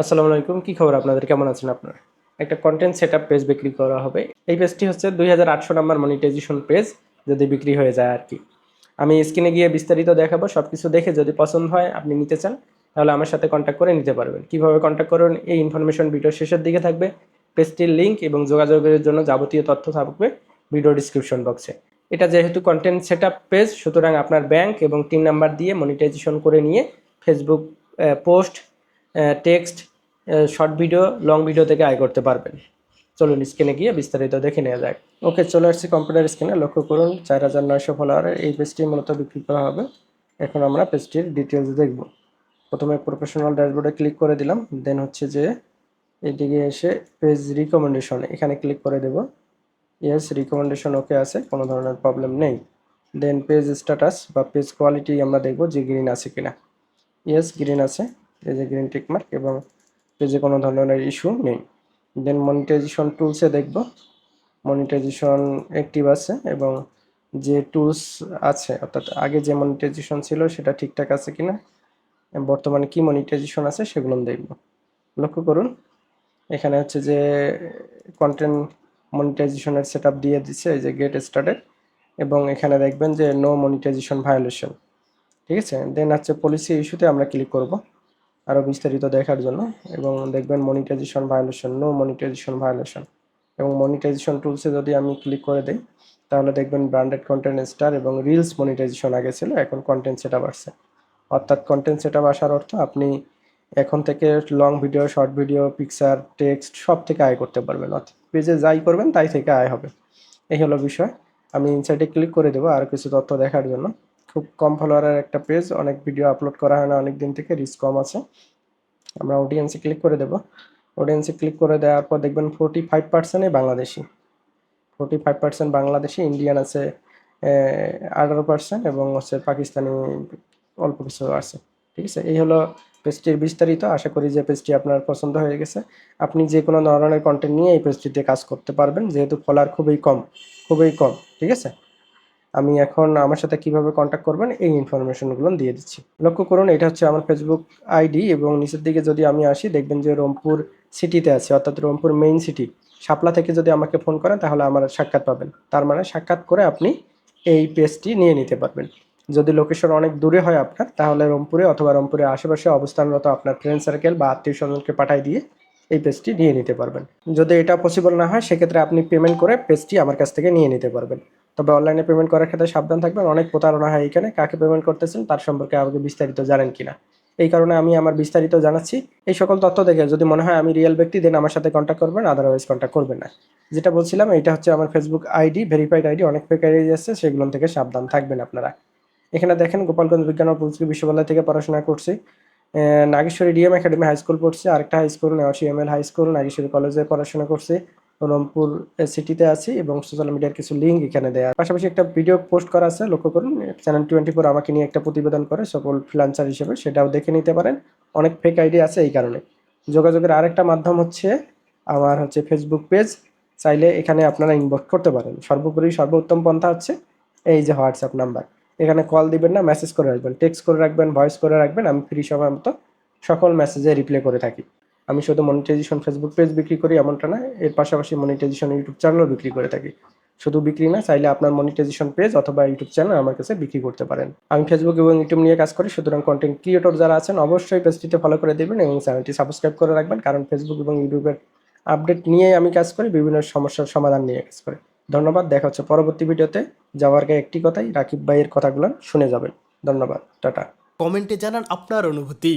আসসালামু আলাইকুম, কি খবর আপনাদের? কেমন আছেন আপনারা? একটা কন্টেন্ট সেট পেজ বিক্রি করা হবে। এই পেজটি হচ্ছে দুই হাজার আটশো নাম্বার মনিটাইজেশন পেজ যদি বিক্রি হয়ে যায় আর কি। আমি স্ক্রিনে গিয়ে বিস্তারিত দেখাবো সব কিছু দেখে যদি পছন্দ হয়, আপনি নিতে চান, তাহলে আমার সাথে কন্ট্যাক্ট করে নিতে পারবেন। কীভাবে কন্ট্যাক্ট করবেন এই ইনফরমেশন ভিডিওর শেষের দিকে থাকবে। পেজটির লিঙ্ক এবং যোগাযোগের জন্য যাবতীয় তথ্য থাকবে ভিডিও ডিসক্রিপশন বক্সে এটা যেহেতু কন্টেন্ট সেট পেজ সুতরাং আপনার ব্যাংক এবং টিম নাম্বার দিয়ে মনিটাইজেশন করে নিয়ে Facebook post text short video long video থেকে আয় করতে পারবেন। চলুন স্ক্রিনে গিয়ে বিস্তারিত দেখে নেওয়া যাক। ওকে চলে আসছি কম্পিউটার স্ক্রিনে লক্ষ্য করুন, চার হাজার নয়শো ফলোয়ারের এই পেজটি মূলত বিক্রি করা হবে। এখন আমরা পেজটির ডিটেলস দেখব। প্রথমে প্রফেশনাল ড্যাশবোর্ডে ক্লিক করে দিলাম। দেন হচ্ছে যে এদিকে এসে পেজ রিকমেন্ডেশন এখানে ক্লিক করে দেব। ইয়েস রিকমেন্ডেশন ওকে আছে, কোনো ধরনের প্রবলেম নেই। দেন পেজ স্ট্যাটাস বা পেজ কোয়ালিটি আমরা দেখব যে গ্রিন আছে কিনা। ইয়েস গ্রিন আছে। এই যে গ্রিন টিক মার্ক এবং পেজে কোনো ধরনের ইস্যু নেই। দেন মনিটাইজেশন টুলসে দেখব। মনিটাইজেশন অ্যাক্টিভ আছে এবং যে টুলস আছে, অর্থাৎ আগে যে মনিটাইজেশন ছিল সেটা ঠিকঠাক আছে কিনা, বর্তমানে কি মনিটাইজেশন আছে সেগুলো দেখব। লক্ষ্য করুন, এখানে হচ্ছে যে কন্টেন্ট মনিটাইজেশনের সেট দিয়ে দিচ্ছে এই যে গেট স্টার্টেড এবং এখানে দেখবেন যে নো মনিটাইজেশন ভায়োলেশন ঠিক আছে? দেন হচ্ছে পলিসি ইস্যুতে আমরা ক্লিক করব। আরও বিস্তারিত দেখার জন্য এবং দেখবেন monetisation violation no monetisation violation এবং মনিটাইজেশন টুলসে যদি আমি ক্লিক করে দিই, তাহলে দেখবেন ব্র্যান্ডেড কন্টেন্ট স্টার এবং রিলস মনিটাইজেশন আগে ছিল, এখন কন্টেন্ট সেট আসছে। অর্থাৎ কন্টেন্ট সেট আসার অর্থ আপনি এখন থেকে long video short video picture text সব থেকে আয় করতে পারবেন। অর্থাৎ পেজে যাই করবেন, তাই থেকে আয় হবে। এই হলো বিষয়। আমি ইনসাইটে ক্লিক করে দেবো আর কিছু তথ্য দেখার জন্য। খুব কম ফলোয়ারের একটা পেজ অনেক ভিডিও আপলোড করা হয় না অনেক দিন থেকে রিস্ক কম আছে। আমরা অডিয়েন্সে ক্লিক করে দেবো। অডিয়েন্সে ক্লিক করে দেওয়ার পর দেখবেন ফোর্টি ফাইভ পার্সেন্টই Bangladeshi. Forty five percent Bangladeshi Indian আছে আঠারো পার্সেন্ট এবং হচ্ছে পাকিস্তানি অল্প কিছু আছে। ঠিক আছে? এই হলো পেজটির বিস্তারিত। আশা করি যে পেজটি আপনার পছন্দ হয়ে গেছে। আপনি যে কোনো ধরনের কন্টেন্ট নিয়ে এই পেজটিতে কাজ করতে পারবেন, যেহেতু ফলোয়ার খুবই কম খুবই কম। ঠিক আছে? আমি এখন আমার সাথে কীভাবে কন্ট্যাক্ট করবেন, এই ইনফরমেশনগুলো দিয়ে দিচ্ছি। লক্ষ্য করুন, এটা হচ্ছে আমার ফেসবুক আইডি এবং নিচের দিকে যদি আমি আসি, দেখবেন যে রংপুর সিটিতে আছে, অর্থাৎ রংপুর মেইন সিটি শাপলা থেকে যদি আমাকে ফোন করেন, তাহলে আমার সাক্ষাৎ পাবেন। তার মানে সাক্ষাৎ করে আপনি এই পেজটি নিয়ে নিতে পারবেন। যদি লোকেশন অনেক দূরে হয় আপনার, তাহলে রংপুরে অথবা রংপুরের আশেপাশে অবস্থানরত আপনার ফ্রেন্ড সার্কেল বা আত্মীয় স্বজনকে পাঠিয়ে দিয়ে এই পেজটি নিয়ে নিতে পারবেন। যদি এটা পসিবল না হয়, সেক্ষেত্রে আপনি পেমেন্ট করে পেজটি আমার কাছ থেকে নিয়ে নিতে পারবেন। তবে অনলাইনে পেমেন্ট করার ক্ষেত্রে সাবধান থাকবেন। অনেক প্রতারণা হয় এখানে। কাকে পেমেন্ট করতেছেন তার সম্পর্কে আমাকে বিস্তারিত জানেন কিনা। এই কারণে আমি আমার বিস্তারিত জানাচ্ছি। এই সকল তথ্য দেখে যদি মনে হয় আমি রিয়েল ব্যক্তি দেন আমার সাথে কন্ট্যাক্ট করবেন আদারওয়াইজ কন্ট্যাক্ট করবেন না। যেটা বলছিলাম এটা হচ্ছে আমার ফেসবুক আইডি ভেরিফাইড আইডি অনেক ফেক আইডি আছে, সেগুলো থেকে সাবধান থাকবেন আপনারা। এখানে দেখেন, গোপালগঞ্জ বিজ্ঞান ও প্রযুক্তি বিশ্ববিদ্যালয় থেকে পড়াশোনা করছি। Nageshwari DM academy high school পড়ছি। আরেকটা high school Newashi M L high school Nageshwari কলেজে পড়াশোনা করছি। রংপুর সিটিতে আছি এবং সোশ্যাল মিডিয়ার কিছু লিঙ্ক এখানে দেয়া পাশাপাশি একটা ভিডিও পোস্ট করা আছে, লক্ষ্য করুন চ্যানেল টোয়েন্টি ফোর আমাকে নিয়ে একটা প্রতিবেদন করে সকল ফ্রিলান্সার হিসেবে, সেটাও দেখে নিতে পারেন। অনেক ফেক আইডি আছে এই কারণে। যোগাযোগের আরেকটা মাধ্যম হচ্ছে আমার হচ্ছে ফেসবুক পেজ চাইলে এখানে আপনারা ইনবক্স করতে পারেন। সর্বোপরি সর্বোত্তম পন্থা হচ্ছে এই যে হোয়াটসঅ্যাপ নাম্বার এখানে কল দিবেন না মেসেজ করে রাখবেন। টেক্সট করে রাখবেন ভয়েস করে রাখবেন, আমি ফ্রি সময় মতো সকল মেসেজে রিপ্লাই করে থাকি। আমি শুধু মনিটাইজেশন ফেসবুক পেজ বিক্রি করি, এমনটা না, এর পাশাপাশি মনিটাইজেশন ইউটিউব চ্যানেলও বিক্রি করে থাকি। শুধু বিক্রি না, চাইলে আপনার মনিটাইজেশন পেজ অথবা ইউটিউব চ্যানেল আমার কাছে বিক্রি করতে পারেন। আমি ফেসবুক এবং ইউটিউব নিয়ে কাজ করি, সুতরাং কন্টেন্ট ক্রিয়েটর যারা আছেন, অবশ্যই পেজটিতে ফলো করে দেবেন এবং চ্যানেলটি সাবস্ক্রাইব করে রাখবেন, কারণ ফেসবুক এবং ইউটিউবের আপডেট নিয়ে আমি কাজ করি, বিভিন্ন সমস্যার সমাধান নিয়ে কাজ করি। ধন্যবাদ, দেখা হচ্ছে পরবর্তী ভিডিওতে। যাওয়ার আগে একটি কথাই, রাকিব ভাইয়ের কথাগুলো শুনে যাবেন। ধন্যবাদ, টাটা। কমেন্টে জানান আপনার অনুভূতি।